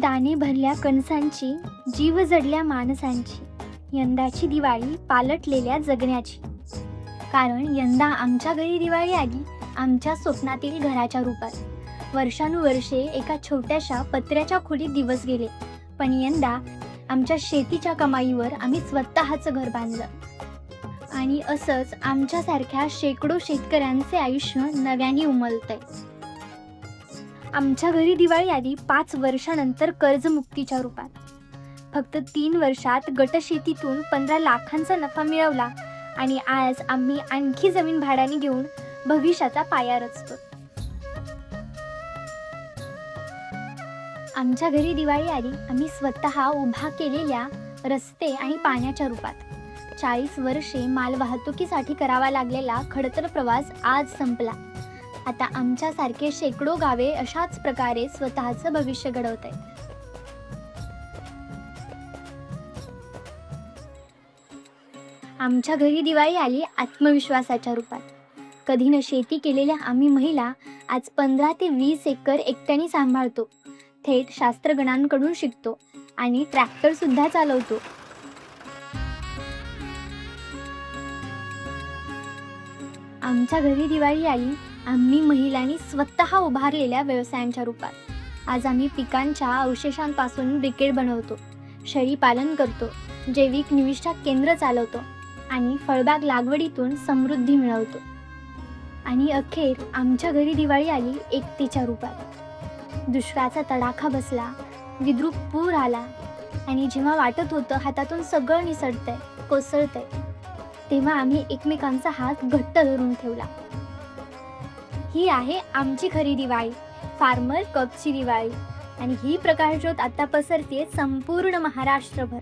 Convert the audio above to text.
दाणे भरल्या कणसांची जीव जडल्या माणसांची यंदाची दिवाळी पालटलेल्या जगण्याची. कारण यंदा आमच्या घरी दिवाळी आली आमच्या स्वप्नातील घराच्या रूपात. वर्षानुवर्षे एका छोट्याशा पत्र्याच्या खोलीत दिवस गेले पण यंदा आमच्या शेतीच्या कमाईवर आम्ही स्वतःचं घर बांधलं. आणि असंच आमच्यासारख्या शेकडो शेतकऱ्यांचे आयुष्य नव्याने उमलतंय. आमच्या घरी दिवाळी आली पाच वर्षानंतर कर्जमुक्तीच्या रूपात. फक्त तीन वर्षात गटशेतीतून पंधरा लाखांचा नफा मिळवला आणि आज आम्ही आणखी जमीन भाड्याने घेऊन भविष्याचा पाया रचतो. आमच्या घरी दिवाळी आली आम्ही स्वतः उभा केलेल्या रस्ते आणि पाण्याच्या रूपात. चाळीस वर्षे माल वाहतुकीसाठी करावा लागलेला खडतर प्रवास आज संपला. आता आमच्यासारखे शेकडो गावे अशाच प्रकारे स्वतःचं भविष्य घडवत आहेत. आमच्या घरी दिवाळी आली आत्मविश्वासाच्या रूपात. कधी न शेती केलेल्या आम्ही महिला आज पंधरा ते वीस एकर एकट्याने सांभाळतो. थेट शास्त्रगणांकडून शिकतो आणि ट्रॅक्टर सुद्धा चालवतो. आमच्या घरी दिवाळी आली आम्ही महिलांनी स्वतः उभारलेल्या व्यवसायांच्या रूपात. आज आम्ही पिकांच्या अवशेषांपासून ब्रिकेड बनवतो शेळी पालन करतो जैविक निविष्ठा केंद्र चालवतो आणि फळबाग लागवडीतून समृद्धी मिळवतो. आणि अखेर आमच्या घरी दिवाळी आली एकतेच्या रूपात. दुष्काळाचा तडाखा बसला विद्रूप पूर आला आणि जेव्हा वाटत होतं हातातून सगळं निसटतंय कोसळतंय तेव्हा आम्ही एकमेकांचा हात घट्ट धरून ठेवला. ही आहे आमची खरी दिवाळी फार्मर कपची दिवाळी. आणि ही प्रकाशज्योत आता पसरते संपूर्ण महाराष्ट्रभर.